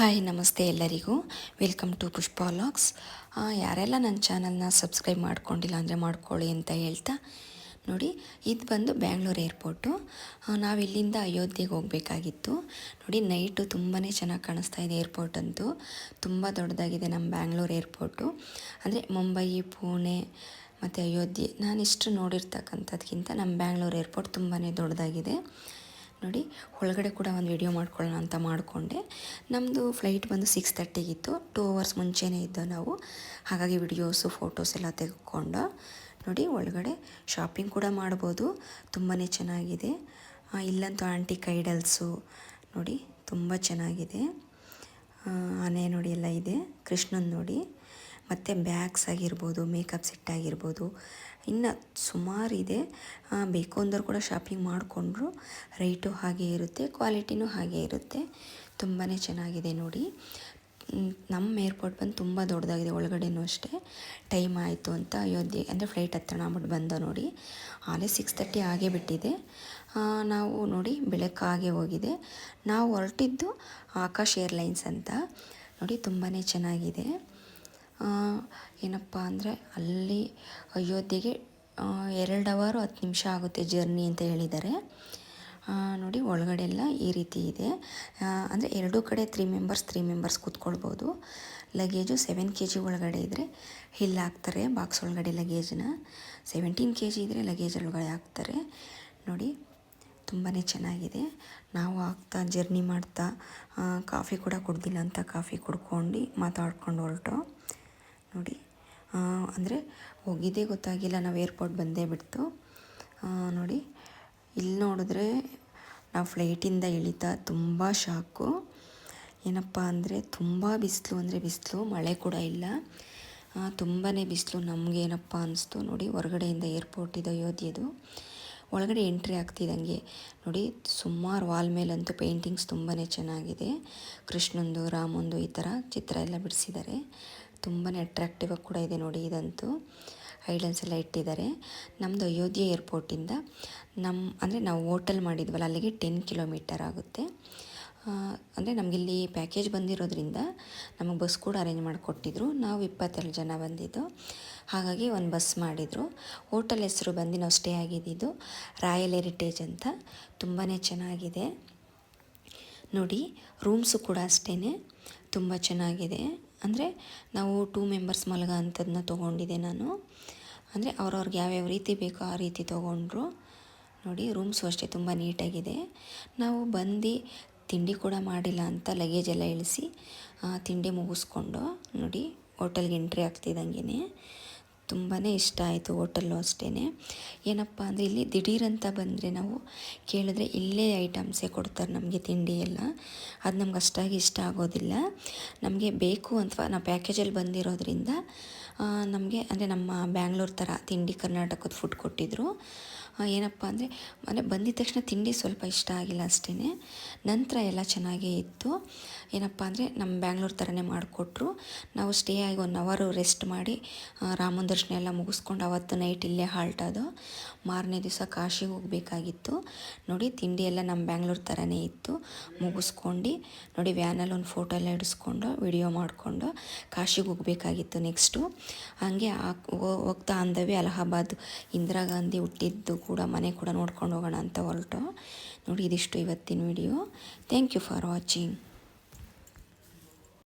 Hi, ನಮಸ್ತೆ ಎಲ್ಲರಿಗೂ. Welcome to Pushpa logs ಯಾರೆಲ್ಲ ನನ್ನ ಚಾನಲ್ನ ಸಬ್ಸ್ಕ್ರೈಬ್ ಮಾಡ್ಕೊಂಡಿಲ್ಲ ಅಂದರೆ ಮಾಡ್ಕೊಳ್ಳಿ ಅಂತ ಹೇಳ್ತಾ. ನೋಡಿ, ಇದು ಬಂದು ಬ್ಯಾಂಗ್ಳೂರು ಏರ್ಪೋರ್ಟು ನಾವು ಇಲ್ಲಿಂದ ಅಯೋಧ್ಯೆಗೆ ಹೋಗಬೇಕಾಗಿತ್ತು. ನೋಡಿ ನೈಟು ತುಂಬಾ ಚೆನ್ನಾಗಿ ಕಾಣಿಸ್ತಾ ಇದೆ ಏರ್ಪೋರ್ಟ್ ಅಂತೂ. ತುಂಬ ದೊಡ್ಡದಾಗಿದೆ ನಮ್ಮ ಬ್ಯಾಂಗ್ಳೂರು ಏರ್ಪೋರ್ಟು ಅಂದರೆ ಮುಂಬೈ ಪುಣೆ ಮತ್ತು ಅಯೋಧ್ಯೆ. ನಾನು ಇಷ್ಟು ನೋಡಿರ್ತಕ್ಕಂಥದ್ಕಿಂತ ನಮ್ಮ ಬ್ಯಾಂಗ್ಳೂರು ಏರ್ಪೋರ್ಟ್ ತುಂಬಾ ದೊಡ್ಡದಾಗಿದೆ. ನೋಡಿ, ಒಳಗಡೆ ಕೂಡ ಒಂದು ವಿಡಿಯೋ ಮಾಡ್ಕೊಳ್ಳೋಣ ಅಂತ ಮಾಡಿಕೊಂಡೆ. ನಮ್ಮದು ಫ್ಲೈಟ್ ಬಂದು ಸಿಕ್ಸ್ ತರ್ಟಿಗಿತ್ತು ಟೂ ಅವರ್ಸ್ ಮುಂಚೆನೇ ಇದ್ದೋ ನಾವು. ಹಾಗಾಗಿ ವಿಡಿಯೋಸು ಫೋಟೋಸ್ ಎಲ್ಲ ತೆಗೆದುಕೊಂಡು. ನೋಡಿ, ಒಳಗಡೆ ಶಾಪಿಂಗ್ ಕೂಡ ಮಾಡ್ಬೋದು. ತುಂಬಾ ಚೆನ್ನಾಗಿದೆ. ಇಲ್ಲಂತೂ ಆಂಟಿ ಕೈಡಲ್ಸು ನೋಡಿ, ತುಂಬ ಚೆನ್ನಾಗಿದೆ. ಆನೆ ನೋಡಿ ಎಲ್ಲ ಇದೆ. ಕೃಷ್ಣನ್ ನೋಡಿ. ಮತ್ತು ಬ್ಯಾಗ್ಸ್ ಆಗಿರ್ಬೋದು, ಮೇಕಪ್ ಸೆಟ್ ಆಗಿರ್ಬೋದು, ಇನ್ನು ಇದೆ. ಬೇಕು ಅಂದವ್ರು ಕೂಡ ಶಾಪಿಂಗ್ ಮಾಡಿಕೊಂಡ್ರು ರೇಟು ಹಾಗೆ ಇರುತ್ತೆ, ಕ್ವಾಲಿಟಿನೂ ಹಾಗೆ ಇರುತ್ತೆ. ತುಂಬಾ ಚೆನ್ನಾಗಿದೆ ನೋಡಿ. ನಮ್ಮ ಏರ್ಪೋರ್ಟ್ ಬಂದು ತುಂಬ ದೊಡ್ಡದಾಗಿದೆ, ಒಳಗಡೆನೂ ಅಷ್ಟೇ. ಟೈಮ್ ಆಯಿತು ಅಂತ ಅಯೋಧ್ಯೆ, ಅಂದರೆ ಫ್ಲೈಟ್ ಹತ್ತಿರ ಅಂದ್ಬಿಟ್ಟು ಬಂದ ನೋಡಿ. ಆಲೇ ಸಿಕ್ಸ್ ತರ್ಟಿ ಆಗೇ ಬಿಟ್ಟಿದೆ. ನಾವು ನೋಡಿ ಬೆಳಕಾಗೆ ಹೋಗಿದೆ. ನಾವು ಹೊರಟಿದ್ದು ಆಕಾಶ್ ಏರ್ಲೈನ್ಸ್ ಅಂತ. ನೋಡಿ ತುಂಬಾ ಚೆನ್ನಾಗಿದೆ. ಏನಪ್ಪ ಅಂದರೆ ಅಲ್ಲಿ ಅಯೋಧ್ಯೆಗೆ ಎರಡು ಅವರು ಹತ್ತು ನಿಮಿಷ ಆಗುತ್ತೆ ಜರ್ನಿ ಅಂತ ಹೇಳಿದ್ದಾರೆ ನೋಡಿ ಒಳಗಡೆ ಎಲ್ಲ ಈ ರೀತಿ ಇದೆ. ಅಂದರೆ ಎರಡೂ ಕಡೆ ತ್ರೀ ಮೆಂಬರ್ಸ್ ತ್ರೀ ಮೆಂಬರ್ಸ್ ಕೂತ್ಕೊಳ್ಬೋದು. ಲಗೇಜು ಸೆವೆನ್ ಕೆ ಜಿ ಒಳಗಡೆ ಇದ್ದರೆ ಹಿಲ್ ಹಾಕ್ತಾರೆ ಬಾಕ್ಸ್ ಒಳಗಡೆ ಲಗೇಜನ್ನ ಸೆವೆಂಟೀನ್ ಕೆ ಜಿ ಇದ್ದರೆ ಲಗೇಜ್ ಒಳಗಡೆ ಹಾಕ್ತಾರೆ. ನೋಡಿ ತುಂಬಾ ಚೆನ್ನಾಗಿದೆ. ನಾವು ಆಗ್ತಾ ಜರ್ನಿ ಮಾಡ್ತಾ ಕಾಫಿ ಕೂಡ ಕುಡ್ದಿಲ್ಲ ಅಂತ ಕಾಫಿ ಕುಡ್ಕೊಂಡು ಮಾತಾಡ್ಕೊಂಡು ಹೊರಟು. ನೋಡಿ. ಅಂದರೆ ಹೋಗಿದ್ದೇ ಗೊತ್ತಾಗಿಲ್ಲ, ನಾವು ಏರ್ಪೋರ್ಟ್ ಬಂದೇ ಬಿಡ್ತು. ನೋಡಿ. ಇಲ್ಲಿ ನೋಡಿದ್ರೆ ನಾವು ಫ್ಲೈಟಿಂದ ಇಳಿತಾ ತುಂಬ ಶಾಕು ಏನಪ್ಪ ಅಂದರೆ ತುಂಬ ಬಿಸಿಲು, ಅಂದರೆ ಬಿಸಿಲು, ಮಳೆ ಕೂಡ ಇಲ್ಲ. ತುಂಬಾ ಬಿಸಿಲು. ನಮಗೇನಪ್ಪ ಅನ್ನಿಸ್ತು ನೋಡಿ, ಹೊರಗಡೆಯಿಂದ ಏರ್ಪೋರ್ಟ್ ಇದು ಅಯೋಧ್ಯೆದು ಒಳಗಡೆ ಎಂಟ್ರಿ ಆಗ್ತಿದ್ದಂಗೆ ನೋಡಿ, ಸುಮಾರು ವಾಲ್ ಮೇಲಂತೂ ಪೇಂಟಿಂಗ್ಸ್ ತುಂಬಾ ಚೆನ್ನಾಗಿದೆ. ಕೃಷ್ಣಂದು, ರಾಮಂದು ಈ ಥರ ಚಿತ್ರ ಎಲ್ಲ ಬಿಡಿಸಿದ್ದಾರೆ. ತುಂಬಾ ಅಟ್ರಾಕ್ಟಿವ್ ಆಗಿ ಕೂಡ ಇದೆ ನೋಡಿ ಇದಂತೂ. ಐಲೆನ್ಸ್ ಎಲ್ಲ ಇಟ್ಟಿದ್ದಾರೆ. ನಮ್ಮದು ಅಯೋಧ್ಯೆ ಏರ್ಪೋರ್ಟಿಂದ ನಮ್ಮ ಅಂದರೆ ನಾವು ಹೋಟೆಲ್ ಮಾಡಿದ್ವಲ್ಲ, ಅಲ್ಲಿಗೆ ಟೆನ್ ಕಿಲೋಮೀಟರ್ ಆಗುತ್ತೆ. ಅಂದರೆ ನಮಗಿಲ್ಲಿ ಪ್ಯಾಕೇಜ್ ಬಂದಿರೋದ್ರಿಂದ ನಮಗೆ ಬಸ್ ಕೂಡ ಅರೇಂಜ್ ಮಾಡಿಕೊಟ್ಟಿದ್ರು. ನಾವು ಇಪ್ಪತ್ತೆರಡು ಜನ ಬಂದಿದ್ದು. ಹಾಗಾಗಿ ಒಂದು ಬಸ್ ಮಾಡಿದರು. ಹೋಟೆಲ್ ಹೆಸರು ಬಂದು ನಾವು ಸ್ಟೇ ಆಗಿದ್ದಿದ್ದು ರಾಯಲ್ ಹೆರಿಟೇಜ್ ಅಂತ. ತುಂಬಾ ಚೆನ್ನಾಗಿದೆ. ನೋಡಿ ರೂಮ್ಸು ಕೂಡ ಅಷ್ಟೇ ತುಂಬ ಚೆನ್ನಾಗಿದೆ. ಅಂದರೆ ನಾವು ಟೂ ಮೆಂಬರ್ಸ್ ಮಲಗ ಅಂಥದ್ದನ್ನ ತೊಗೊಂಡಿದ್ದೆ ನಾನು. ಅಂದರೆ ಅವ್ರವ್ರಿಗೆ ಯಾವ್ಯಾವ ರೀತಿ ಬೇಕೋ ಆ ರೀತಿ ತೊಗೊಂಡ್ರು. ನೋಡಿ ರೂಮ್ಸು ಅಷ್ಟೇ ತುಂಬ ನೀಟಾಗಿದೆ. ನಾವು ಬಂದು ತಿಂಡಿ ಕೂಡ ಮಾಡಿಲ್ಲ ಅಂತ ಲಗೇಜ್ ಎಲ್ಲ ಇಳಿಸಿ ತಿಂಡಿ ಮುಗಿಸ್ಕೊಂಡು ನೋಡಿ ಹೋಟೆಲ್ಗೆ ಎಂಟ್ರಿ ಆಗ್ತಿದ್ದಂಗೆ ತುಂಬಾ ಇಷ್ಟ ಆಯಿತು ಹೋಟೆಲ್ಲು ಅಷ್ಟೇ ಏನಪ್ಪ ಅಂದರೆ ಇಲ್ಲಿ ದಿಢೀರಂತ ಬಂದರೆ ನಾವು ಕೇಳಿದ್ರೆ ಇಲ್ಲೇ ಐಟಮ್ಸೇ ಕೊಡ್ತಾರೆ ನಮಗೆ ತಿಂಡಿ ಎಲ್ಲ. ಅದು ನಮ್ಗೆ ಅಷ್ಟಾಗಿ ಇಷ್ಟ ಆಗೋದಿಲ್ಲ. ನಮಗೆ ಬೇಕು ಅಥವಾ ನಾವು ಪ್ಯಾಕೇಜಲ್ಲಿ ಬಂದಿರೋದ್ರಿಂದ ನಮಗೆ ಅಂದರೆ ನಮ್ಮ ಬ್ಯಾಂಗ್ಳೂರ್ ಥರ ತಿಂಡಿ ಕರ್ನಾಟಕದ ಫುಡ್ ಕೊಟ್ಟಿದ್ದರು ಏನಪ್ಪ ಅಂದರೆ, ಮನೆ ಬಂದಿದ ತಕ್ಷಣ ತಿಂಡಿ ಸ್ವಲ್ಪ ಇಷ್ಟ ಆಗಿಲ್ಲ ಅಷ್ಟೇ ನಂತರ ಎಲ್ಲ ಚೆನ್ನಾಗೇ ಇತ್ತು. ಏನಪ್ಪ ಅಂದರೆ ನಮ್ಮ ಬ್ಯಾಂಗ್ಳೂರ್ ಥರನೇ ಮಾಡಿಕೊಟ್ರು. ನಾವು ಸ್ಟೇ ಆಗಿ ಒನ್ ಅವರು ರೆಸ್ಟ್ ಮಾಡಿ ರಾಮನ ದರ್ಶನ ಎಲ್ಲ ಮುಗಿಸ್ಕೊಂಡು ಅವತ್ತು ನೈಟ್ ಇಲ್ಲೇ ಹಾಲ್ಟ್ ಅದು ಮಾರನೇ ದಿವಸ ಕಾಶಿಗೆ ಹೋಗಬೇಕಾಗಿತ್ತು. ನೋಡಿ, ತಿಂಡಿ ಎಲ್ಲ ನಮ್ಮ ಬ್ಯಾಂಗ್ಳೂರ್ ಥರನೇ ಇತ್ತು. ಮುಗಿಸ್ಕೊಂಡು, ನೋಡಿ, ವ್ಯಾನಲ್ಲಿ ಒಂದು ಫೋಟೋ ಎಲ್ಲ ಇಡಿಸ್ಕೊಂಡು ವಿಡಿಯೋ ಮಾಡಿಕೊಂಡು ಕಾಶಿಗೆ ಹೋಗಬೇಕಾಗಿತ್ತು ನೆಕ್ಸ್ಟು ಹಾಗೆ ಹೋಗ್ತಾ ಅಂದವೇ ಅಲಹಾಬಾದ್ ಇಂದಿರಾ ಗಾಂಧಿ ಹುಟ್ಟಿದ್ದು ಕೂಡ ಮನೆ ಕೂಡ ನೋಡ್ಕೊಂಡು ಹೋಗೋಣ ಅಂತ ಹೊರಟು. ನೋಡಿ, ಇದಿಷ್ಟು ಇವತ್ತಿನ video thank you for watching